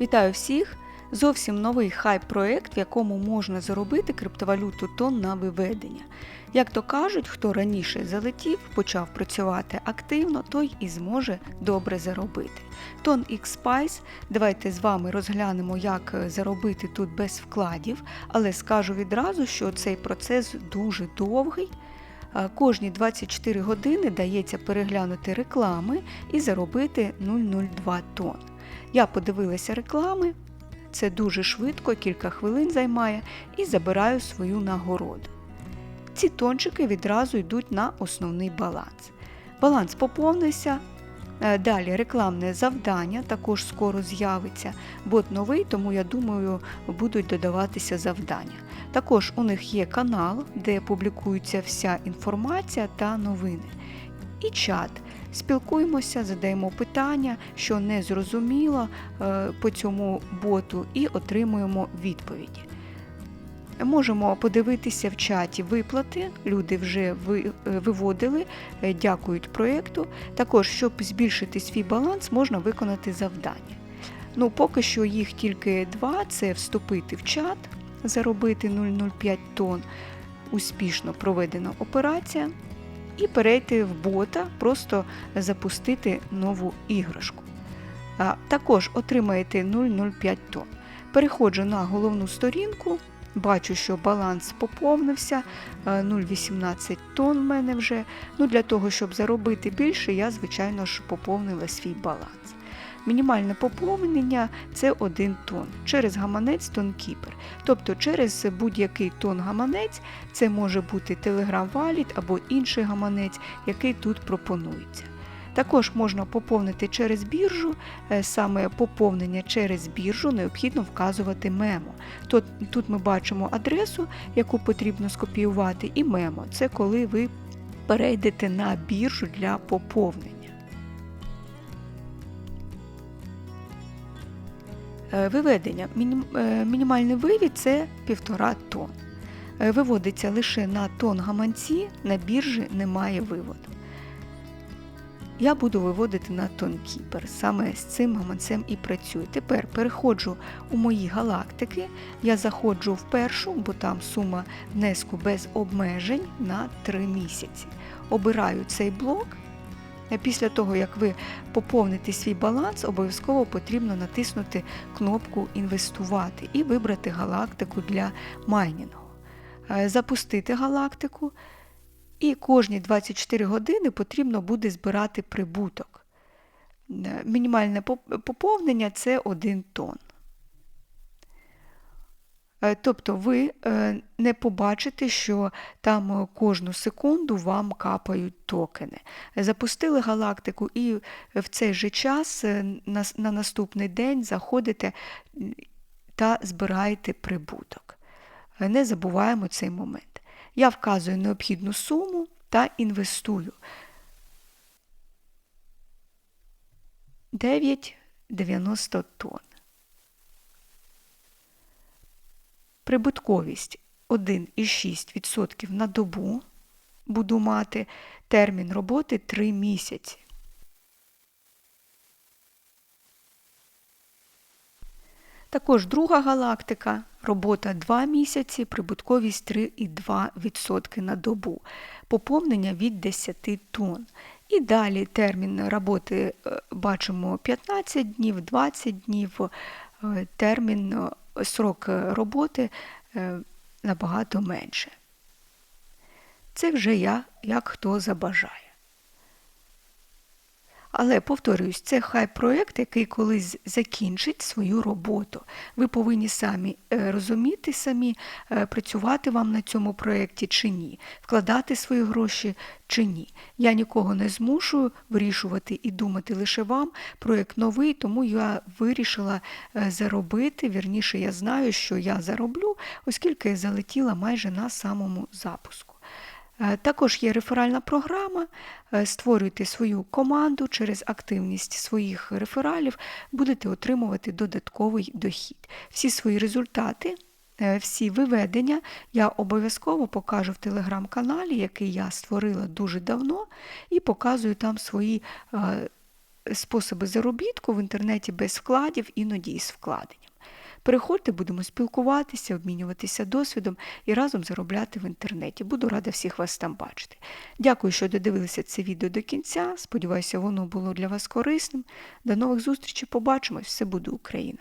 Вітаю всіх! Зовсім новий хайп-проект, в якому можна заробити криптовалюту тон на виведення. Як то кажуть, хто раніше залетів, почав працювати активно, той і зможе добре заробити. Тон X-Spice, давайте з вами розглянемо, як заробити тут без вкладів, але скажу відразу, що цей процес дуже довгий. Е, Кожні 24 години дається переглянути реклами і заробити 0,02 тонн. Я подивилася реклами, це дуже швидко, кілька хвилин займає, і забираю свою нагороду. Ці тончики відразу йдуть на основний баланс. Баланс поповнився. Е, Далі рекламне завдання також скоро з'явиться. Бот новий, тому я думаю, будуть додаватися завдання. Також у них є канал, де публікується вся інформація та новини. І чат. Спілкуємося, задаємо питання, що не зрозуміло е, по цьому боту, і отримуємо відповіді. Можемо подивитися в чаті виплати. Люди вже е, виводили, е, дякують проєкту. Також, щоб збільшити свій баланс, можна виконати завдання. Ну, поки що їх тільки два: це вступити в чат, заробити 0,05 тонн, успішно проведена операція, і перейти в бота, просто запустити нову іграшку. Також отримаєте 0,05 тонн. Переходжу на головну сторінку. Бачу, що баланс поповнився, е, 0,18 тонн в мене вже. Ну, Для того, щоб заробити більше, я, звичайно ж, поповнила свій баланс. Мінімальне поповнення це 1 тонн через гаманець тонкіпер. Тобто через будь-який тон гаманець це може бути Telegram Wallet або інший гаманець, який тут пропонується. Також можна поповнити через біржу, е, саме поповнення через біржу необхідно вказувати мемо. Тут, ми бачимо адресу, яку потрібно скопіювати, і мемо це коли ви перейдете на біржу для поповнення. Виведення. Е, Мінімальний вивід це 1,5 тонн. Е, Виводиться лише на тон гаманці, на біржі немає виводу. Я буду виводити на тонкіпер. Саме з цим гаманцем і працюю. Тепер переходжу у мої галактики. Я заходжу в першу, бо там сума внеску без обмежень на 3 місяці. Обираю цей блок. Е, Після того, як ви поповните свій баланс, обов'язково потрібно натиснути кнопку Інвестувати і вибрати галактику для майнінгу. Е, Запустити галактику, і кожні 24 години потрібно буде збирати прибуток. Е, Мінімальне поповнення це 1 тонн. Е, Тобто ви е, не побачите, що там е, кожну секунду вам капають токени. Запустили галактику і в цей же час на, наступний день заходите та збираєте прибуток. Не забуваємо цей момент. Я вказую необхідну суму та інвестую. 9,90 тонн. Прибутковість 1,6% на добу буду мати, термін роботи 3 місяці. Також друга галактика, робота 2 місяці, прибутковість 3,2% на добу, поповнення від 10 тонн. І далі термін роботи е, бачимо 15 днів, 20 днів, термін, е, срок е, роботи е, набагато менше. Це вже я, як хто забажає. Але повторююсь, це хай проєкт, який колись закінчить свою роботу. Ви повинні самі е, розуміти, самі е, працювати вам на цьому проєкті чи ні, вкладати свої гроші чи ні. Я нікого не змушую вирішувати і думати лише вам. Проєкт новий, тому я вирішила е, заробити. Вірніше, я знаю, що я зароблю, оскільки залетіла майже на самому запуску. Е, Також є реферальна програма. Е, Створюйте свою команду через активність своїх рефералів, будете отримувати додатковий дохід. Всі свої результати, е, всі виведення я обов'язково покажу в телеграм-каналі, який я створила дуже давно, і показую там свої способи заробітку в інтернеті без вкладів, іноді із вкладенням. Переходьте, будемо спілкуватися, обмінюватися досвідом і разом заробляти в інтернеті. Буду рада всіх вас там бачити. Дякую, що додивилися це відео до кінця. Сподіваюся, воно було для вас корисним. До нових зустрічей. Побачимось! Все буде Україна!